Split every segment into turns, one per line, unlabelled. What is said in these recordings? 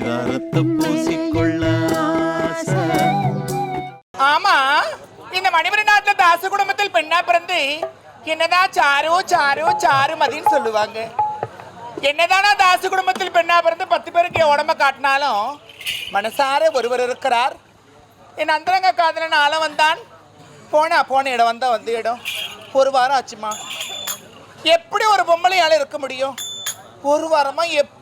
பரிதாரத்தை பூசிக்கொள்ள
ஆமா இந்த மணிமணி நாட்டுல தாச குடும்பத்தில் பெண்ணா பிறந்து என்னதான் சாரு சாரு சாரு மதின்னு சொல்லுவாங்க. என்னதானா தாச குடும்பத்தில் பெண்ணா பிறந்து பத்து பேருக்கு உடம்ப காட்டினாலும் மனசார ஒருவர் இருக்கிறார். என் அந்தரங்க காதலன் ஆள வந்தான். போனா போன இடம் வந்தா வந்து இடம். ஒரு வாரம் ஆச்சுமா? எப்படி ஒரு பொம்பளையால இருக்க முடியும்? ஒரு வாரமா எப்படியோ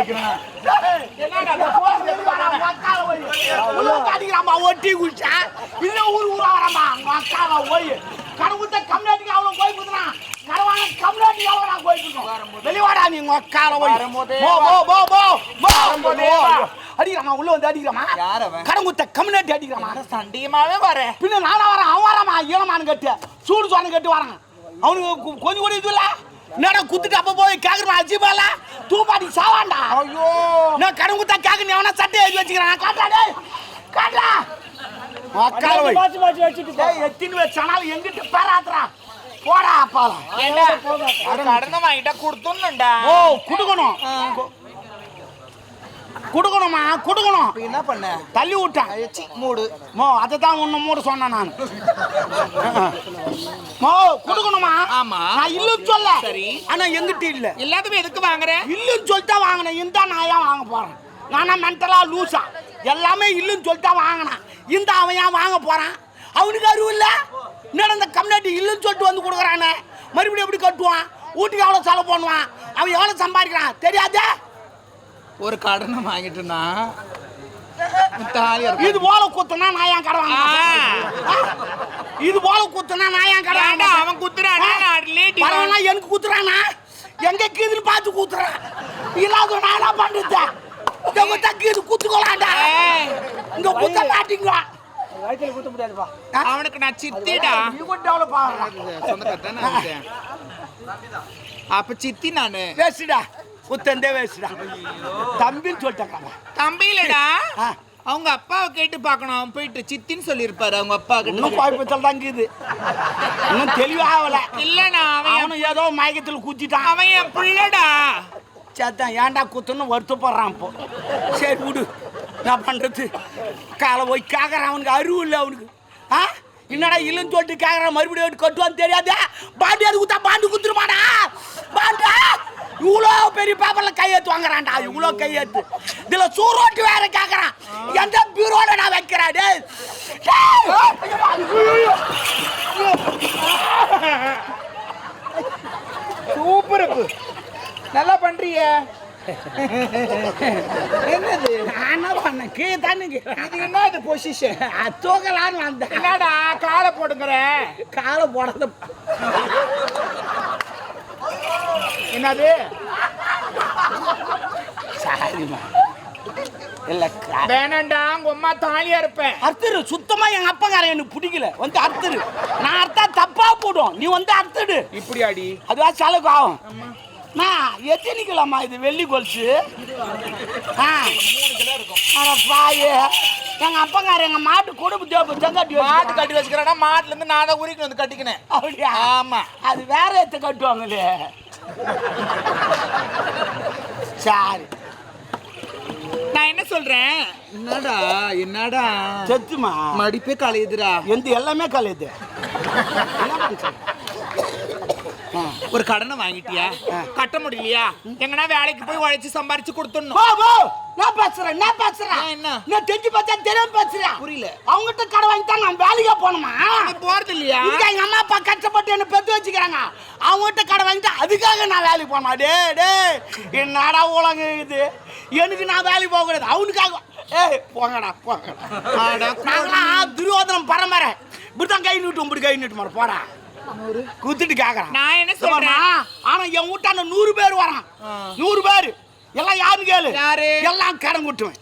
இருக்கிற
ஒட்டி குடிச்சா இல்ல ஊர் ஊராரமா மக்கால போய் கடவுத்த கம்யூனிட்டிக்கு அவ்வளவு போய் குடுறான் கரவான கம்யூனிட்டிக்கு அவ்வளவு போய் வெளிவாடா நீ மக்கால போய்.
வரும்போதே
போ போ போ போ. போ. அடிக்கிறாமா உள்ள வந்து அடிக்கிறாமா? கடவுத்த கம்யூனிட்டி அடிக்கிறாமா?
சண்டியமாவே வரேன்
பின்ன நானா வரேன் அவன் வராமா? ஈரமானு கட்டு சூடு சோனு கட்டு வரான். அவனுக்கு கொஞ்சம் கூட இது இல்ல. என்னடா குத்துட்டு அப்ப போய் கேக்குறான் அஜிபால தூப்பாடி சாவான்டா.
ஐயோ.
நான் கடன் குத்தா கேக்க நீ அவனா சட்டை எழுதி வச்சுக்கிறான். காட்டா டேய். காட்டா மக்கால வை. டேய் எத்தினு வச்சானாலும் எங்கிட்ட பேராத்துறா போடா அப்பால
ஏண்டா? கடனை வாங்கிட்டா கொடுத்துடணும்டா.
ஓ குடுக்கணும். குடுக்கணுமா? குடுக்கணும்.
என்ன பண்ண?
தள்ளி விட்டான்.
மூடு.
மோ அதை தான் ஒன்று மூட சொன்னேன் நான். மோ குடுக்கணுமா?
ஆமா.
நான் இல்லைன்னு சொல்ல.
சரி.
ஆனா எங்கிட்ட இல்ல.
எல்லாத்துக்கும் எதுக்கு வாங்குற?
இல்லைன்னு சொல்லிட்டா வாங்கினேன். இந்த நான் ஏன் வாங்க போறேன்? நானா மென்டலா லூசா எல்லாமே இல்லைன்னு சொல்லிட்டா வாங்கினேன். இந்த அவன் ஏன் வாங்க போறான்? அவனுக்கு அறிவு இல்ல? என்னடா இந்த கம்யூனிட்டி இல்லைன்னு சொல்லிட்டு வந்து கொடுக்குறானே? மறுபடியும் எப்படி கட்டுவான்? வீட்டுக்கு எவ்வளோ செலவு பண்ணுவான்? அவன் எவ்வளோ சம்பாதிக்கிறான்? தெரியாதே?
ஒரு கடனை வாங்கிட்டுனா தாலியா
இது போல குத்துனா நான் ஏன் கடை. இது போல குத்துனா நான் ஏன் கடை
அவன் குத்துறானா?
எனக்கு குத்துறானா? எங்க கீதுன்னு பார்த்து குத்துறான். இல்லாத நான் என்ன பண்றது? எங்க தக்கீது குத்துக்கலாம்டா. இங்க குத்த மாட்டீங்க
அவனுக்கு நான் சித்திடா.
நீ கூட டெவலப் ஆகலாம்.
சொந்தக்காரத்தானே அப்ப சித்தி நானு.
வேஸ்டா குத்தந்தே வேஸ்டா தம்பின்னு சொல்லிட்டாங்க
தம்பியிலடா
ஆ.
அவங்க அப்பாவை கேட்டு பார்க்கணும். அவன் போயிட்டு சித்தின்னு சொல்லியிருப்பாரு. அவங்க அப்பா
இன்னும்
கிட்ட
குழப்பத்தில் தான் இருக்குது இன்னும் தெளிவாகல
இல்லடா அவன்
ஏதோ மயக்கத்தில் குத்திட்டான்
அவன் என் பிள்ளைடா.
சேத்தான் ஏன்டா குத்துன்னு வருத்தப்படுறான் இப்போ. சரி விடு. என்ன பண்ணுறது காலை போய் கேட்குறான் அவனுக்கு அறிவு இல்லை அவனுக்கு. ஆ? என்னடா இல்லைன்னு சொல்லிட்டு கேட்குறான் மறுபடியும் கட்டுவான்னு தெரியாதே? பாண்டி அது குத்தா பாண்டு குத்துருமாடா பாண்டா இவ்வளோ பெரிய பேப்பரில் கையெழுத்து வாங்குறான்டா இவ்வளோ கையெழுத்து. இதில் சூரோட்டு வேற கேட்குறான் எந்த பீரோட நான் வைக்கிறேன் டேய்?
சூப்பர். நல்லா பண்ணுறியே என்னது?
நான் என்ன பண்ணேன் கீழே தானுங்க
இது என்ன இது பொசிஷன்
தூக்கலான்னு வந்தேன்.
என்னடா காலை போடுங்கிற?
காலை போடாத.
என்னது?
சாரிம்மா. இல்ல
வேணாண்டா உங்க அம்மா தாலியா இருப்பேன்
அர்த்தரு சுத்தமா எங்க அப்பங்காரன் எனக்கு பிடிக்கல. வந்து அர்த்தரு நான் அர்த்தா தப்பா போடும். நீ வந்து அர்த்தடு
இப்படி அடி
அதுவா செலவு ஆகும் நான் எத்தனிக்கலாமா இது வெள்ளி கொலுசு. ஆ பாயே எங்க அப்பங்காரன் எங்க மாட்டு கொடுப்பு தேப்பு செங்காட்டி
மாட்டு கட்டி வச்சுக்கிறேன்னா மாட்டுல இருந்து நான் தான் உரிக்கணும் வந்து கட்டிக்கினேன்.
அப்படியா?
ஆமா.
அது வேற எத்த கட்டுவாங்களே. சாரி.
நான் என்ன சொல்றேன்? என்னடா என்னடா?
செத்துமா?
மடிப்பே கலையுதுடா.
எந்த எல்லாமே கலையுது. என்ன?
ஒரு கடனை வாங்கிட்டியா? கட்ட முடியலையா? எங்கன்னா வேலைக்கு போய் உழைச்சு சம்பாரிச்சு கொடுத்துடணும்.
நான் பேசுறேன் நான் பேசுறேன்.
என்ன?
நான் தெரிஞ்சு பார்த்தா தெரியாம பேசுறேன்.
புரியல.
அவங்ககிட்ட கடை வாங்கி தான் நான் வேலைக்கே போகணுமா?
போறது இல்லையா?
எங்க அம்மா அப்பா கஷ்டப்பட்டு என்ன பெத்து வச்சுக்கிறாங்க. அவங்ககிட்ட கடை வாங்கிட்டு அதுக்காக நான் வேலைக்கு போகணுமா? டே டே. என்னடா உலகம் இது? எனக்கு நான் வேலைக்கு போக கூடாது. அவனுக்காக. ஏய் போங்கடா போங்கடா. நாங்களாம் துரியோதனம் பரம்பரை. இப்படிதான் கை நீட்டு இப்படி கை நீட்டு மாட போடா. குத்துட்டு கேக்குறான்.
நான் என்ன சொல்றேன்?
ஆனா என் வீட்டாண்ட நூறு பேர் வரான். நூறு பேர். எல்லாம் யாரு கேளு.
யாரு?
எல்லாம் கடன் குட்டுவேன்.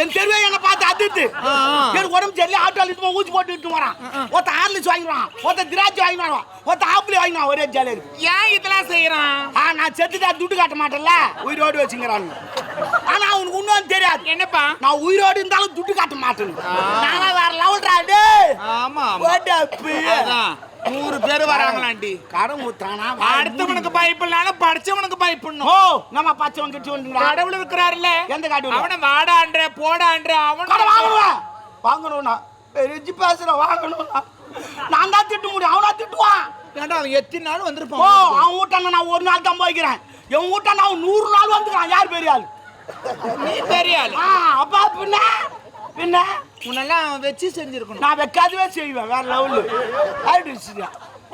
என் தெருவே என்ன பார்த்து அதிர்த்து. எனக்கு உடம்பு சரியில்லை ஆட்டோல இட்டு ஊசி போட்டு இட்டு வரான் ஒருத்த ஆர்லிஸ் வாங்கிடுவான் ஒருத்த திராட்சை வாங்கிடுவான் ஒருத்த ஆப்பிள் வாங்கிடுவான் ஒரே ஜாலியாக இருக்கு.
ஏன் இதெல்லாம் செய்யறான்?
ஆ நான் செத்துட்டா துட்டு காட்ட மாட்டேன்ல? உயிரோடு வச்சுங்கிறான் ஆனா அவனுக்கு இன்னும் தெரியாது.
என்னப்பா?
நான் உயிரோடு இருந்தாலும் துட்டு காட்ட மாட்டேன் நானா வேற லெவல்டா டேய்.
ஆமா நூறு பேர் வராங்களாண்டி
கடன் ஊத்துறானா
அடுத்தவனுக்கு பயப்படலாம் படிச்சவனுக்கு பயப்படணும்
ஓ. நம்ம பச்சவன் கிட்ட வந்துங்களா
கடவுள் இருக்கிறாருல்ல.
எந்த கடவுள்?
அவனை வாடான்ற போடான்ற அவன்
வாங்கணுவா வாங்கணும்னா. பெருச்சு பேசுற வாங்கணும்னா. நான் தான் திட்ட முடியும் அவனா திட்டுவான்.
ஏன்டா அவன் எத்தனை நாள்
ஓ
வந்திருப்பான்
அவன் வீட்டான நான் ஒரு நாள் தான் போய்க்கிறேன். என் வீட்டான அவன் நூறு நாள் வந்துக்கிறான். யார் பெரிய ஆள்?
நீ பெரிய ஆளு.
அப்பா பின்ன? பின்ன?
உன்னெல்லாம் வச்சு செஞ்சிருக்கணும்.
நான் வைக்காதவே செய்வேன் வேற லெவலு ஆயிடுச்சுயா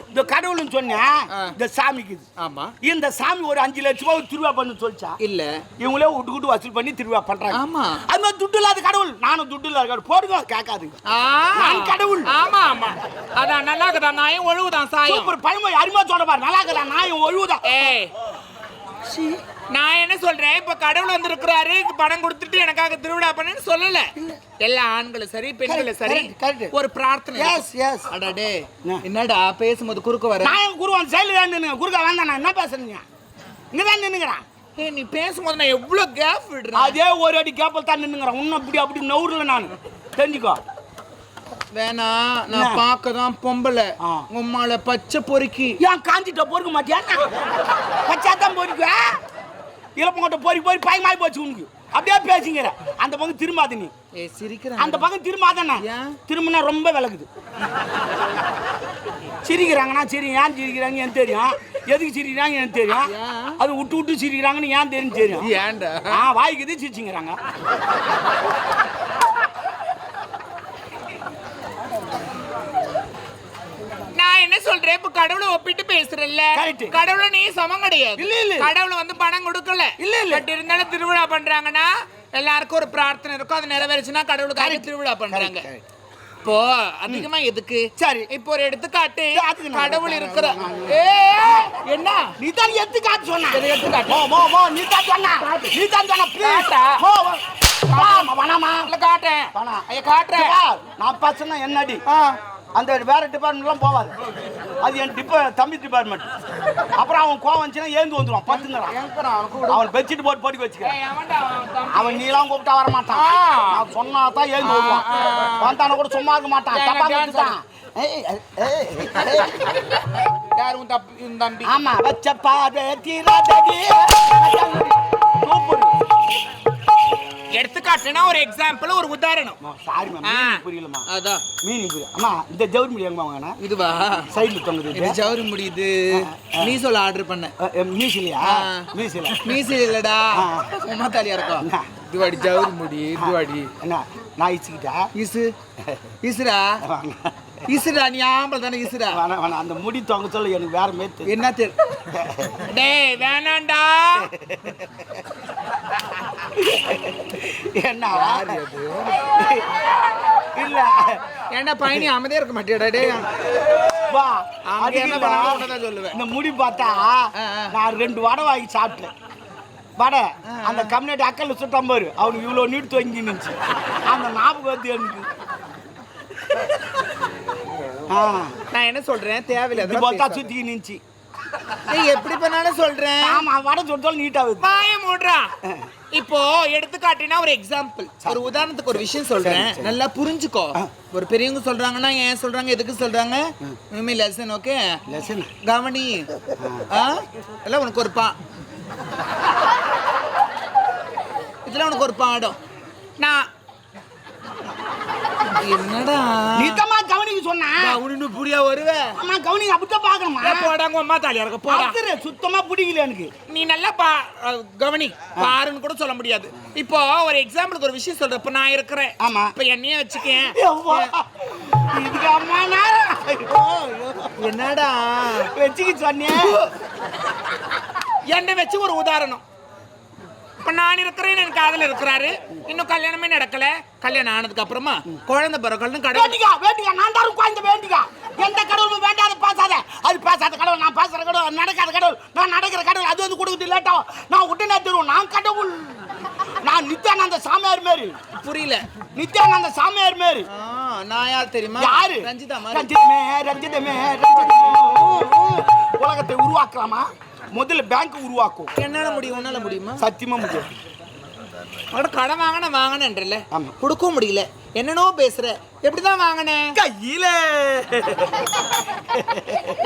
இந்த கடவுள்னு சொன்னேன். இந்த சாமிக்கு
ஆமா.
இந்த சாமி ஒரு அஞ்சு லட்ச ரூபாய் திருவிழா பண்ணு சொல்லிச்சா?
இல்ல.
இவங்களே விட்டு விட்டு வசூல் பண்ணி திருவிழா பண்றாங்க.
ஆமா.
அது மாதிரி துட்டு இல்லாத கடவுள். நானும் துட்டு இல்லாத கடவுள். போடுங்க கேட்காதுங்க.
ஆ.
நான் கடவுள்.
ஆமா ஆமா. அதான் நல்லா இருக்குதா நாயும் ஒழுகுதான் சாயம்.
சூப்பர் பழமொழி அருமையா சொல்ற பாரு. நல்லா இருக்கல நான் ஒழுவுதான்
ஏய் நான் என்ன சொல்றேன்? இப்ப கடவுள் வந்திருக்கிறாரு. பணம் கொடுத்துட்டு எனக்காக திருவிழா பண்ணுன்னு சொல்லல. எல்லா ஆண்களும் சரி பெண்களும் சரி. ஒரு பிரார்த்தனை.
எஸ் எஸ்
அடாடே.
என்ன?
என்னடா பேசும்போது குறுக்க வர?
நான் குருவான் சைடில் தான் நின்னுங்க. குறுக்கா வேண்டாம் நான் என்ன பேசுறீங்க இங்க தான் நின்னுங்கிறான்
ஏய் நீ பேசும்போது நான் எவ்வளவு கேப் விடுறேன்?
அதே ஒரு அடி கேப்பல் தான் நின்னுங்கிறேன் இன்னும் அப்படி அப்படி நவுறல நான். தெரிஞ்சுக்கோ. என்ன?
நான் பார்க்க தான் பொம்பளை. உம்மால பச்சை பொறுக்கி.
ஏன் காஞ்சிட்ட பொறுக்க மாட்டியா? பச்சா தான் பொறிக்குவேன் இளப்பங்கோட்டை பொறி பொறி பயமாய் போச்சு உனக்கு. அப்படியே பேசிங்கிற அந்த பக்கம் திரும்பாத நீ. அந்த பக்கம் திரும்பாதானே
ஏன்?
திரும்பினா ரொம்ப விளக்குது சிரிக்கிறாங்கன்னா சரி ஏன் சிரிக்கிறாங்க எனக்கு தெரியும். எதுக்கு சிரிக்கிறாங்க எனக்கு தெரியும்.
ஏன்?
அது விட்டு விட்டு சிரிக்கிறாங்கன்னு ஏன் தெரியும் தெரியும்.
ஏன்டா?
ஆ வாய்க்குது சிரிச்சுங்கிறாங்க?
நான் என்ன சொல்றேன்? இப்ப கடவுளை ஒப்பிட்டு பேசுறல்ல. கடவுளை நீ சமம் கிடையாது.
இல்ல, இல்ல.
கடவுள் வந்து பணம் கொடுக்கல.
இல்ல, இல்ல.
பட் இருந்தாலும் திருவிழா பண்றாங்கன்னா எல்லாருக்கும் ஒரு பிரார்த்தனை இருக்கும். அது நிறைவேறுச்சுன்னா கடவுளுக்காக. திருவிழா பண்றாங்க. இப்போ அதிகமா எதுக்கு?
சரி.
இப்போ ஒரு எடுத்துக்காட்டு. கடவுள் இருக்கிற என்ன?
நீ தான் எடுத்து காட்டு சொன்ன.
எதை எடுத்து காட்டு?
மோ மோ நீ தான் சொன்ன. நீ தான் சொன்ன. ப்ளீஸ்? மோ வேணாமா
இல்ல காட்டேன். ஐயா காட்டுறேன்.
நான் பசங்க என்னடி? அந்த வேற டிபார்ட்மெண்ட்லாம் போவாது. அது என் டிபா தம்பி டிபார்ட்மெண்ட் அப்புறம் அவன் கோவம் வந்துச்சுன்னா ஏந்து வந்துடுவான் பத்துங்கிறான் அவன் பெட்ஷீட் போட்டு போட்டு வச்சுக்க.
அவன்.
அவன் நீலாம் கூப்பிட்டா வர மாட்டான்
ஆ.
நான் சொன்னா தான் ஏந்து வருவான். வந்தான கூட சும்மா இருக்க மாட்டான். தப்பா
நான்
கத்துட்டான். ஏய், ஏய், ஏய், ஏய்.
யார் உன் தம்பி?
ஆமா வச்ச பாதை தீராதடி சூப்பர்.
எடுத்துக்காட்டுனா ஒரு எக்ஸாம்பிள் ஒரு உதாரணம்.
சாரிம்மா
ஆ.
மீனிங் புரியலம்மா.
அதான்.
மீனிங் புரியல அம்மா இந்த ஜவுரி முடியும் வாங்கினா
இதுவா?
சைடில் தொங்குது
இது.
இது.
ஜவுரி முடியுது நீ சொல்ல ஆர்டர் பண்ண.
அஹ், அஹ், மீசிலையா. மீசில
மீசி இல்லடா. சும்மா தாலியா இருக்கும்
என்ன?
இதுவாடி ஜவுரி முடி இதுவாடி.
என்ன நான் இச்சுக்கிட்டா
இசு. இசுடா? இசுடா நீ ஆம்பளை தானே இசுடா?
வேணாம் வேணாம் அந்த முடி தொங்க சொல்ல எனக்கு வேற மேத்து.
என்ன தெரி
டேய் வேணாண்டா
என்ன? இல்ல.
ஏன்டா பயணி அமைதியா இருக்க மாட்டியாடா டேய்.
வா அதுக்கு
என்ன சொல்லுவேன்.
இந்த முடி பார்த்தா. நான் ரெண்டு வடை வாங்கி சாப்பிட்டேன். வடை அந்த கம்யூனிட்டி அக்கல்ல சுட்டான் பாரு. அவனுக்கு இவ்வளோ நீட்டு தொங்கி நின்றுச்சு அந்த ஞாபகம் வந்து எனக்கு.
நான் என்ன சொல்றேன்? தேவையில்லை
பார்த்தா சுத்தி நின்றுச்சு
ஏய், எப்படி பண்ணாலும் சொல்றேன்.
ஆமா வடை சுட்டாலும் நீட்டாகுது
வாய மூடுறா. இப்போ எடுத்துக்காட்டினா ஒரு எக்ஸாம்பிள்
ஒரு உதாரணத்துக்கு ஒரு விஷயம் சொல்றேன். நல்லா புரிஞ்சுக்கோ. ஒரு பெரியவங்க சொல்றாங்கன்னா ஏன் சொல்றாங்க எதுக்கு சொல்றாங்க? இனிமே லெசன் ஓகே
லெசன்
கவனி. ஆ. எல்லாம் உனக்கு ஒரு பா. இதெல்லாம் உனக்கு ஒரு பாடம்.
நான்
என்னடா? புரியா வருவே?
ஆமா கவனிக்க அப்படித்தான்
போடாங்க அம்மா தாலியா இருக்க போடா.
சுத்தமா பிடிக்கல எனக்கு?
நீ நல்லா பா கவனி பாருன்னு கூட சொல்ல முடியாது. இப்போ ஒரு எக்ஸாம்பிளுக்கு ஒரு விஷயம் சொல்றேன். இப்போ நான் இருக்கிறேன்.
ஆமா.
இப்போ என்னையே வச்சுக்கேன்.
இதுக்கு அம்மா.
என்னடா?
வச்சுக்க சொன்னேன்.
என்னை வச்சு ஒரு உதாரணம். இப்போ நான் இருக்கிறேன் எனக்கு காதல இருக்கிறாரு. இன்னும் கல்யாணமே நடக்கல. கல்யாணம் ஆனதுக்கு அப்புறமா குழந்தை பிறக்கலன்னு கடவுள்
வேண்டிக்கா வேண்டிக்கா நான் தான் குழந்தை வேண்டிக்கா. எந்த கடவுளும் வேண்டாத பேசாத. அது பேசாத கடவுள் நான் பேசுற கடவுள் நடக்காத கடவுள் நான் நடக்கிற கடவுள் அது வந்து கொடுக்குறது லேட்டாகும் நான் உடனே தருவோம் நான் கடவுள். நான் நித்யானந்த சாமியார் மாரி.
புரியல.
நித்யானந்த சாமியார் மாரி.
நான் யார் தெரியுமா?
யாரு?
ரஞ்சிதா
ரஞ்சிதமே ரஞ்சிதமே ரஞ்சிதமே. உலகத்தை உருவாக்கலாமா? முதல்ல பேங்க் உருவாக்கும்.
என்னால முடியும்? உன்னால முடியுமா?
சத்தியமா முடியும்
அவட கடன் வாங்கின வாங்கினேன்றல
ஆமா.
கொடுக்கவும் முடியல. என்னனோ பேசுற. எப்படிதான் வாங்கினேன்
கையில.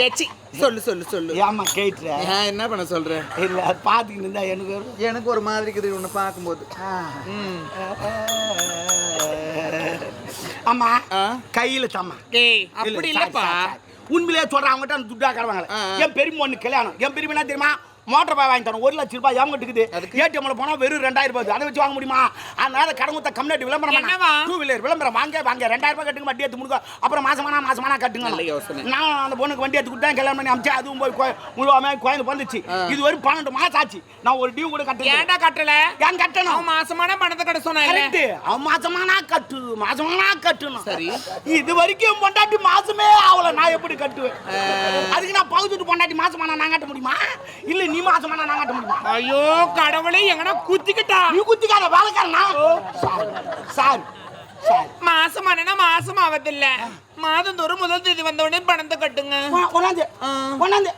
ஏச்சி சொல்லு சொல்லு சொல்லு.
ஏமா கேட்டுற
என்ன பண்ண சொல்ற?
இல்ல பாத்துக்கிட்டு இருந்தா எனக்கு
எனக்கு ஒரு மாதிரி இருக்குது உன்னை பார்க்கும்போது.
ஆமா? கையில தாமா
அப்படி இல்லப்பா.
உண்மையிலேயே சொல்றேன் அவங்ககிட்ட துட்டா
ஆ.
என் பெரியம்மா ஒண்ணு கல்யாணம். என் பெரியம்மா என்ன தெரியுமா? மோட்டர் பாய் வாங்கி தரணும். ஒரு லட்சம் ரூபாய் ஏன் இருக்குது? ஏடிஎம்ல போனா வெறும் ரெண்டாயிரம் ரூபாய் அதை வச்சு வாங்க முடியுமா? அதனால கடன் கொடுத்த கம்யூனிட்டி விளம்பரம்
என்னவா?
டூ வீலர் விளம்பரம். வாங்க வாங்க. ரெண்டாயிரம் ரூபாய் கட்டுங்க வண்டி எடுத்து முடுங்க. அப்புறம் மாசமானா மாசமானா கட்டுங்க. நான் அந்த பொண்ணுக்கு வண்டி எடுத்து கொடுத்தேன் கல்யாணம் பண்ணி அமிச்சேன். அதுவும் போய் முழுவாம குழந்தை வந்துச்சு. இது வரைக்கும் பன்னெண்டு மாசம் ஆச்சு. நான் ஒரு டியூ கூட கட்டல.
ஏன்டா கட்டல?
ஏன் கட்டணும்?
அவன் மாசமான பணத்தை கட்ட சொன்னா
கரெக்ட் அவன் மாசமானா கட்டு மாசமானா கட்டணும்.
சரி.
இது வரைக்கும் பொண்டாட்டி மாசமே ஆகல. நான் எப்படி கட்டுவேன்? அதுக்கு நான் பகுத்துட்டு பொண்டாட்டி மாசமானா நான் கட்ட முடியுமா? இல்ல நீ மாசமானா நான் கட்ட முடியுமா?
ஐயோ கடவுளே எங்கனா குத்திக்கிட்டா?
நீ குத்திக்காத வேலைக்காரனா சார் சார் சார்.
மாசமானா மாசம் ஆவதில்ல. மாதம் தோறும் முதல் தேதி வந்த உடனே பணத்தை கட்டுங்க.
கொண்டாந்து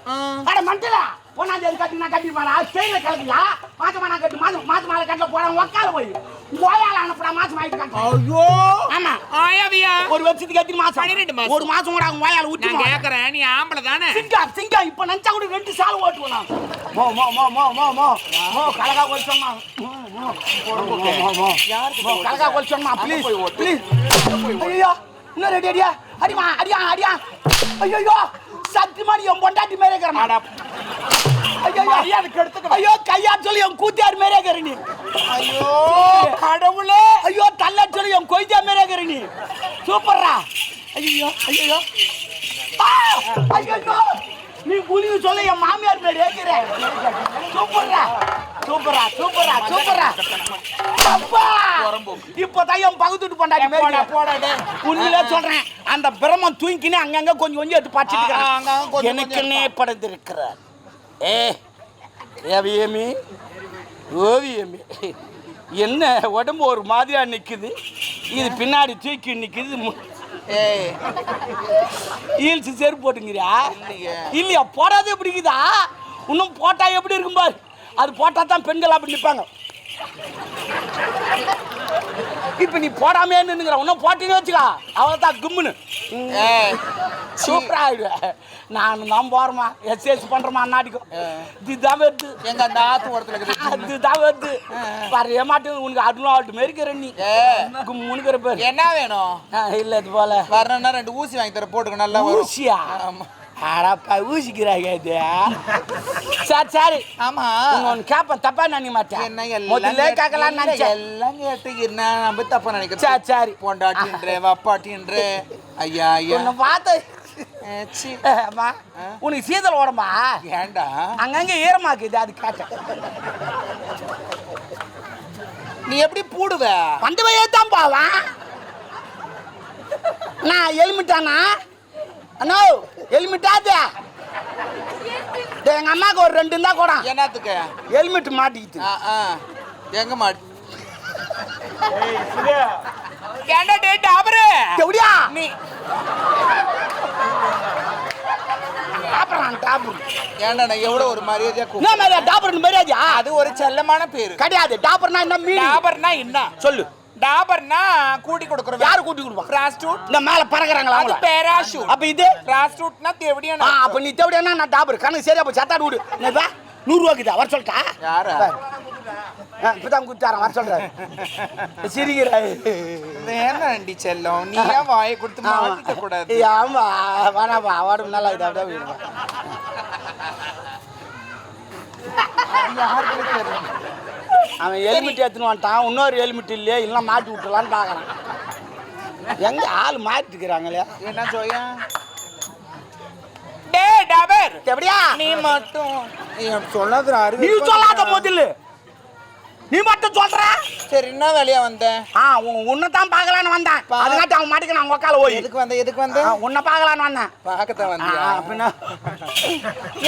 ஆ.
அட மண்டலா. கொண்டாந்து அது கட்டி நான் கட்டி போறா செயல கலக்கியா மாசமானா கட்டு மாசம் மாசம் மாலை கட்டல உக்கால போய். கோயால அனுப்புறா மாசம் ஆயிட்டு கட்டு
ஐயோ!
ஆமா.
ஆயாவியா?
ஒரு வருஷத்துக்கு எத்தனை மாசம்.
பன்னிரெண்டு மாசம்.
ஒரு மாசம் கூட அவங்க
நான் கேக்குறேன் நீ ஆம்பளை தானே?
இப்ப நினைச்சா கூட ரெண்டு சால் ஓட்டுவோம் நான். மோ மோ மோ மோ மோ மோ. மோ கலகா கொல்சம்மா கலகா கொல்சம்மா ப்ளீஸ் ப்ளீஸ் ஐயோ இன்னும் ரெடி அடியா? அடிமா அடியா அடியா. ஐயோ சத்தியமா நீ என் பொண்டாட்டி மேலே இருக்கிற ஐயோ
மரியாதை கெடுத்துக்க.
ஐயோ கையா சொல்லி என் கூத்தியார் மேலே இருக்கிற நீ.
ஐயோ கடவுளே.
ஐயோ தள்ள சொல்லி என் கொய்தியா மேலே இருக்கிற நீ. சூப்பர்ரா. ஐயோ ஐயோ ஐயோ நீ புலிவு சொல்ல என் மாமியார் மேலே இருக்கிற சூப்பர்ரா சூப்பரா சூப்பரா சூப்பரா அப்பா இப்பதான் என் பகுத்துட்டு பொண்டாட்டி
போடா போடா.
உண்மையிலே சொல்றேன். அந்த பிரமம் தூங்கினே அங்கங்க கொஞ்சம் கொஞ்சம் எடுத்து
கொஞ்சம்
எனக்குன்னே படைத்திருக்கிறார். ஏ ஏவியமி ஓவியமி என்ன உடம்பு ஒரு மாதிரியா நிக்குது. இது பின்னாடி தூக்கி
ஏய்
ஹீல்ஸ் செருப்பு போட்டுங்கிறியா?
இல்லையே.
இல்லையா? போடாத எப்படி இருக்குதா? இன்னும் போட்டா எப்படி இருக்கும் பாரு. அது போட்டா தான் பெண்கள் அப்படி நிற்பாங்க இப்ப நீ போடாமே நின்னுங்கிற இன்னும் போட்டீங்கன்னு வச்சுக்கா. அவ்வளோதான் கும்முன்னு. சூப்பரா ஆயிடுவேன் நான் தான் போறேமா எஸ்எஸ் பண்றேமா அண்ணாடிக்கும். இதுதான் வருது
எங்க அந்த ஆத்து ஓரத்துல
அதுதான் வருது பாரு ஏமாட்டு உனக்கு அருணும் ஆட்டு மாரி இருக்கிற நீ. கும்முனுக்கிற பேர்.
என்ன வேணும்?
இல்ல இது போல.
வரணும்னா ரெண்டு ஊசி வாங்கி தர போட்டுக்க நல்லா
ஊசியா?
ஆமா.
அடப்பா ஊசிக்கிறாங்க இது சரி சரி
ஆமா
ஒன்று கேட்பேன் தப்பா நினைக்க மாட்டேன்
என்ன
முதல்ல கேட்கலாம் நினைச்சேன்
எல்லாம் கேட்டு என்ன நம்ம தப்பா நினைக்கிறேன்
சரி சரி
பொண்டாட்டின்ற வப்பாட்டின்ற ஐயா ஐயா
உன்னை பார்த்து. அம்மா உனக்கு சீதல் உடம்பா
ஏன்டா
அங்கங்க ஈரமாக்குது அது கேட்டேன்
நீ எப்படி பூடுவ
பையே தான் பாவான் நான் எலுமிட்டானா அண்ணோ எலுமிட்டாது எங்க அம்மாவுக்கு ஒரு ரெண்டு இருந்தா கூட
என்னத்துக்கு?
ஹெல்மெட் மாட்டிக்கிட்டு.
எங்க மாட்டு?
ஏன்டா டேய் டாபரு
எப்படியா
நீ.
டாப்பரான் டாப்பர்.
ஏன்டா நான் எவ்வளவு ஒரு மரியாதையா கூப்பிடு
என்ன மாதிரி டாப்பர் மரியாதையா?
அது ஒரு செல்லமான பேரு.
கிடையாது. டாப்பர்னா என்ன மீன்
டாபர்னா என்ன?
சொல்லு.
டாபர்னா கூட்டி கொடுக்குறோம்
யாரு கூட்டி கொடுப்பா?
பிராஸ்டியூட்
இந்த மேல பறக்குறாங்களா
அது பேராஷூட்
அப்ப இது?
பிராஸ்டியூட்னா
ஆ
தேவடியான
அப்ப நீ தேவையா நான் டாப்பர் கணக்கு சரியா போய் சத்தாடு விடு. என்னப்பா நூறுரூவாக்குதா? வர சொல்லிட்டா?
யாரா?
இப்பதான் குத்தாரன் வர சொல்றாரு. சிரிக்கிறாரு.
வேணாண்டி செல்லம்? நீ ஏன் வாயை கொடுத்து மாட்டிக்க கூடாது.
ஆமா. வேணாப்பா உடம்பு நல்லா இது அப்படியே விடுங்க. அவன் ஹெல்மெட் எடுத்துன்னு வந்துட்டான். இன்னொரு ஹெல்மெட் இல்லையே இல்லை மாட்டி விட்டுலான்னு பார்க்கறான். எங்க ஆள் மாட்டிக்கிறாங்களே
என்ன ஜோயா
டேய் டாபர்
எப்படியா?
நீ மட்டும். நீ சொல்லாத
நீ சொல்லாத முதல்ல நீ மட்டும் சொல்ற?
சரி என்ன வேலையா வந்தேன்?
ஆ உன்னை தான் பார்க்கலான்னு வந்தேன். அதுக்காட்டி அவன் மாட்டுக்கு நான் உக்கால போய்
எதுக்கு வந்த எதுக்கு வந்த?
உன்னை பார்க்கலான்னு வந்தேன்.
பார்க்கத்தான்
ஆ, பின்ன.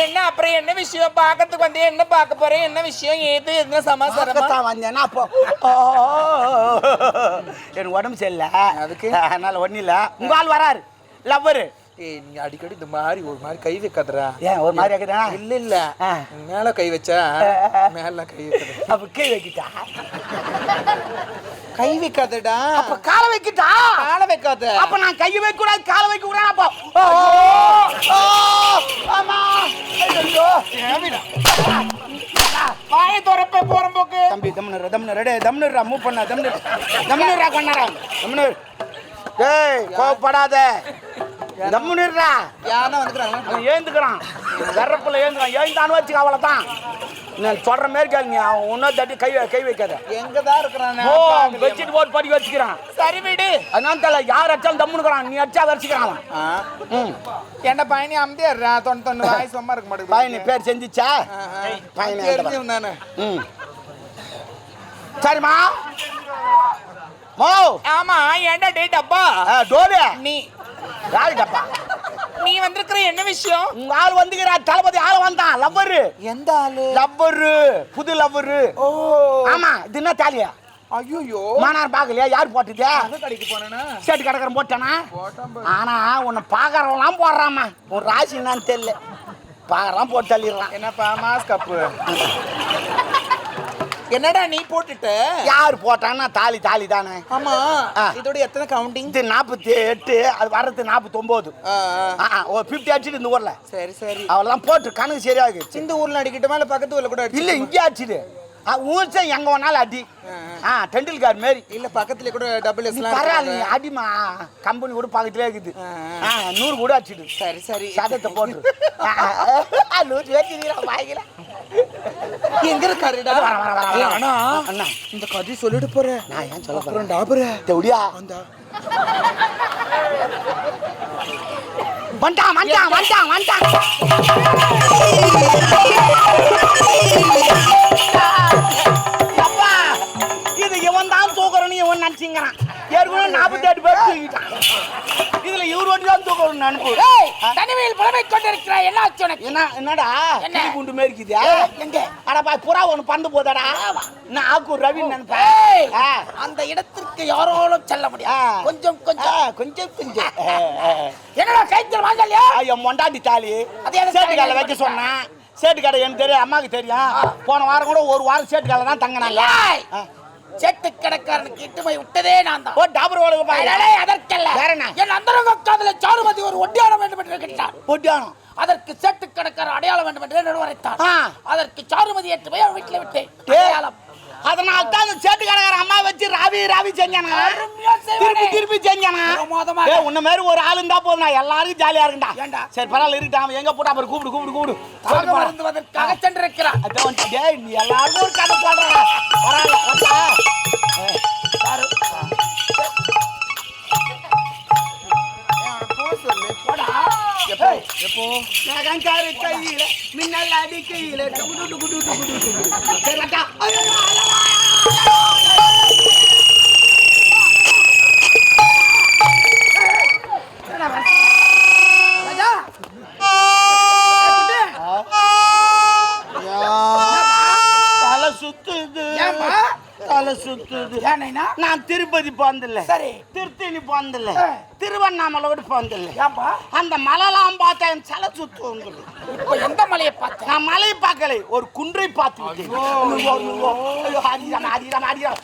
என்ன அப்புறம் என்ன விஷயம்? பார்க்கறதுக்கு வந்து என்ன பார்க்க போறேன்? என்ன விஷயம்? ஏது? என்ன சமாசாரமா
பார்க்கத்தான் வந்தேன்னா அப்போ எனக்கு உடம்பு சரியில்லை.
அதுக்கு?
அதனால ஒன்றும் இல்லை. உங்க ஆள் வராரு. லவ்வரு
ஏய் நீ அடிக்கடி இந்த மாதிரி ஒரு மாதிரி கை வைக்காதடா.
ஏன் ஒரு மாதிரி இருக்குதா
இல்ல இல்ல. மேல கை வச்சா மேல கை வைக்காத.
அப்ப கை வைக்கிட்டா?
கை வைக்காதடா.
அப்ப காலை வைக்கிட்டா?
கால வைக்காத.
அப்ப நான் கை வைக்க கூடாது காலை வைக்க கூடாது அப்போ. ஓ, ஓ, ஆமா. ஐயோ.
வாயை துறப்ப போற போக்கு.
தம்பி தம்னு தம்னு ரெடே தம்னுரா மூவ் பண்ண தம்னு தம்னுரா கொண்டாரா தம்னு டேய் கோவப்படாத. தம்னுரா
யாரா வந்துக்கிறாங்களா
அவன் ஏந்துக்கிறான். கரப்புல ஏந்துக்கிறான். ஏந்தான்னு வச்சுக்க அவளை தான் நான் சொல்ற மாதிரி கேளுங்க. அவன் ஒன்றும் தட்டி கை கை வைக்காத.
எங்கதான் இருக்கிறான்?
ஓ வச்சுட்டு போட்டு படிக்க வச்சுக்கிறான்.
சரி விடு.
அதனால தெரியல யார் அடிச்சாலும் தம்முனுக்குறான் நீ அடிச்சா
ஆ.
ம்.
என்ன பயணி அமைதியா தொண்ணு தொண்ணு வாய் சும்மா இருக்க மாட்டேங்குது.
பையனு பேர் செஞ்சுச்சா? பையனை
தானே.
ம். சரிம்மா. மோ.
ஆமா ஏன்டா டே டப்பா?
ஆ, டோலு.
நீ
யாரு டப்பா
நீ வந்திருக்கிற என்ன விஷயம்?
உங்க ஆள் வந்துக்கிறா தளபதி ஆள் வந்தான் லவ்வரு
எந்த ஆளு?
லவ்வரு புது லவ்வரு
ஓ.
ஆமா இது என்ன தாலியா?
ஐயோ
மானார் பார்க்கலையா யார் போட்டுது
கடைக்கு போனேனா?
சேட்டு கடற்கரை போட்டானா. ஆனா உன்னை பார்க்கறவங்களாம் போடுறாமா உன் ராசி என்னன்னு தெரியல. பார்க்கறான் போட்டு தள்ளிடுறான்.
என்னப்பா மாஸ் கப்பு என்னடா நீ போட்டுட்ட?
யார் போட்டான்னா தாலி தாலி தானே.
ஆமா. இதோட எத்தனை கவுண்டிங்
இது நாற்பத்தி எட்டு அது வர்றது நாற்பத்தொம்போது ஒரு ஃபிஃப்டி அடிச்சுட்டு இந்த ஊர்ல.
சரி சரி.
அவெல்லாம் போட்டு கணக்கு சரியாகிடுச்சு
இந்த ஊர்ல அடிக்கட்டுமா இல்ல பக்கத்து ஊர்ல கூட
இல்ல இங்கே அடிச்சுது ஊர் சை எங்க வேணாலும் அடி. ஆ டெண்டுல்கார் மாரி.
இல்ல பக்கத்துல கூட டபுள் எஸ்லாம்
பரவாயில்ல. அடிமா கம்பெனி கூட பக்கத்துலேயே இருக்குது.
ஆ,
நூறு கூட அடிச்சுடு.
சரி சரி.
சதத்தை போட்டு நூறு வச்சுக்கிறா வாங்கில
எங்க இருக்காருடா? அண்ணா
அண்ணா.
இந்த கதை சொல்லிட்டு போறேன்
நான் ஏன் சொல்ல போறேன்?
டாபரு.
தெவடியா
அந்த.
வந்துட்டான் வந்துட்டான் வந்துட்டான் வந்துட்டான்.
கொண்டிருக்கிறாய் என்ன ஆச்சு உனக்கு?
என்ன என்னடா?
என்ன?
குண்டு மாரி இருக்குதா.
எங்க?
அட பா புறா ஒன்று பந்து போதாடா. நான் ஆக்கூர் ரவி நினைப்பேன்.
அந்த இடத்திற்கு யாரோலும் செல்ல
ஆ.
முடியாது கொஞ்சம். கொஞ்சம்
கொஞ்சம். கொஞ்சம்.
என்னடா கைத்தல் வாங்கலையா?
என் மொண்டாட்டி தாலி.
அது எதுக்கு
சேட்டு கடை
தாலி
வைக்க சொன்னேன். சேட்டு கடை எனக்கு தெரியும் அம்மாவுக்கு தெரியும். போன வாரம் கூட ஒரு வாரம் சேட்டு கடை தான் தங்கினாங்க.
செட்டு கடைக்காரனுக்கு இட்டு போய் விட்டதே நான் தான்.
ஓ டாபர் ஓடுங்க
அதற்கல்ல.
வேற என்ன?
என் அந்தரங்க காதல சாருமதி ஒரு ஒட்டியானம் வேண்டும் என்று கேட்டார்
ஒட்டியானம்.
அதற்கு செட்டு கடைக்காரர் அடையாளம் வேண்டும் என்று நிர்வகித்தார்
ஆ.
அதற்கு சாருமதி ஏற்று போய் வீட்டில் விட்டேன்.
டேய்.
அடையாளம்.
அதனால தான் அந்த சேட்டு கடைக்கார அம்மா வச்சு ராவி ராவி செஞ்சானா. திருப்பி திருப்பி செஞ்சானா உன்ன மாதிரி ஒரு ஆள் இருந்தா போதும் நான் எல்லாருக்கும் ஜாலியா இருக்கும்டா
ஏன்டா?
சரி பரவாயில்ல இருக்கட்டும் அவன் எங்க போட்டா அப்புறம் கூப்பிடு கூப்பிடு கூப்பிடு. போடா.
வருந்துவதற்காக சென்றிருக்கிறார்.
அதான் டேய் நீ எல்லாருக்கும் ஒரு கதை சொல்றா பரவாயில்ல
எப்போ
நகங்காரு கையில மின்னல் அடிக்கையில டுகு டுகு டுகு டுகு டுகு டுகு. சரி வந்தா. ஐயோ, ஐயோ, ஐயோ.
ராஜா
தலை சுத்துது நான் திருப்பதி போனதில்ல
சரி.
திருத்தணி போனதில்ல
ஆ.
திருவண்ணாமலை கூட போனதில்ல.
ஏன்பா
அந்த மலைலாம் பார்த்தா என் தலை சுத்துவது
இப்போ எந்த மலையை பார்த்த?
நான் மலை பார்க்கலை ஒரு குன்றை பார்த்து அடிக்கிறான், அடிக்கிறான், அடிக்கிறான்.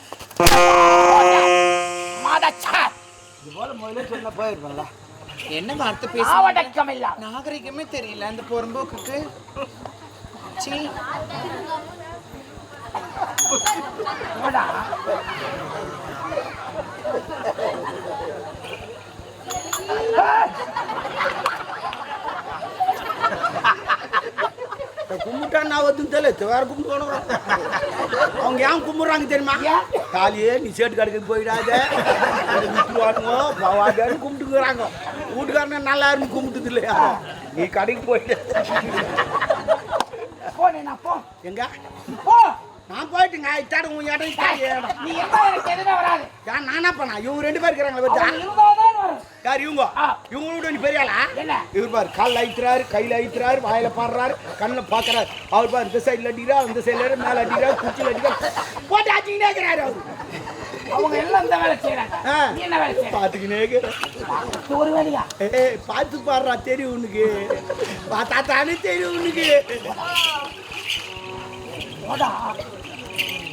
மாதச்சார்
இது போல முதல்ல சொன்னா.
என்ன வார்த்தை பேச
ஆவடக்கம் இல்ல
நாகரிகமே தெரியல அந்த பொறம்போக்குக்கு. சீ
போடா
கும்பிட்டா நான் தெரியல. வேற கும்பிடணும் அவங்க ஏன் கும்பிடுறாங்க தெரியுமா? காலையே நீ சேட்டு கடைக்கு போயிடாத. அதை விட்டுருவானுங்க பவாதான்னு கும்பிட்டுக்கிறாங்க வீட்டுக்காரங்க நல்லா இருந்து கும்பிட்டது இல்லையா? நீ கடைக்கு போயிட்டு
போ
எங்க?
போ.
நான் போயிட்டுங்க. இத்தாடு உன் இடம்.
நீ இருந்தா எனக்கு எதுவுமே வராது.
நானா? பண்ணா இவங்க ரெண்டு பேர் இருக்கிறாங்களா
அவங்க
பத்தியா
இருந்தாதான் வரும்
யார் இவங்க. இவங்களோட நீ பெரிய ஆளா? இவர் பாரு காலில் அழித்துறாரு கையில் அழித்துறாரு வாயில பாடுறாரு கண்ணில் பார்க்கறாரு அவர் பாரு இந்த சைடில் அடிக்கிறார் அந்த சைடில் மேலே அடிக்கிறார் குச்சியில் அடிக்கிறார் போட்டு அடிச்சுக்கிட்டே இருக்கிறாரு அவர்.
அவங்க எல்லாம் இந்த வேலை செய்யறாங்க என்ன வேலை செய்யற
பார்த்துக்கினே இருக்கிறார்
இது ஒரு வேலையா?
ஏய் பார்த்து பாடுறா தெரியும் உனக்கு. பார்த்தா தானே தெரியும் உனக்கு.
போடா.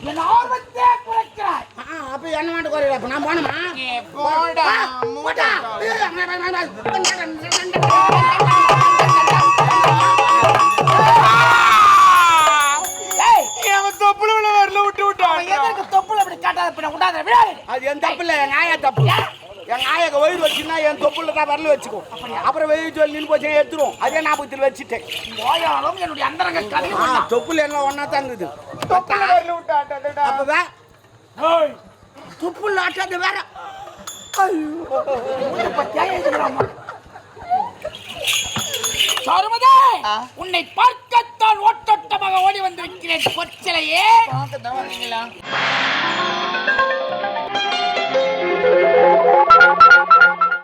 என் ஆர்வத்தை குறைக்கிறாய்
அப்ப என்ன மாட்டு குறையில அப்ப நான் போனோமா
போடா
போட்டா
ஏய்
அவன் தொப்புல உள்ள வரல விட்டு
அவன்
விட்டான்
எதற்கு தொப்புல அப்படி காட்டாத பின்ன விடாத விடாது
அது என் தப்பு இல்லை என் ஆயா தப்பு என் ஆயாக்கு வயிறு வச்சுன்னா என் தொப்புல தான் வரல வச்சுக்கோ அப்புறம் வெயில் சொல்லி நின்று போச்சுன்னா எடுத்துரும் அதே ஞாபகத்தில் வச்சுட்டேன்
என்னுடைய அந்தரங்க
தொப்புல எல்லாம் ஒன்றா தான் இருக்குது
விட்டான்
அப்பதான் துப்புல ஆட்டாது வேற.
சருமதே உன்னை பார்க்கத்தான் ஓட்டோட்டமாக ஓடி வந்திருக்கிறேன் கொச்சலையே.
பார்க்க தான் வரீங்களா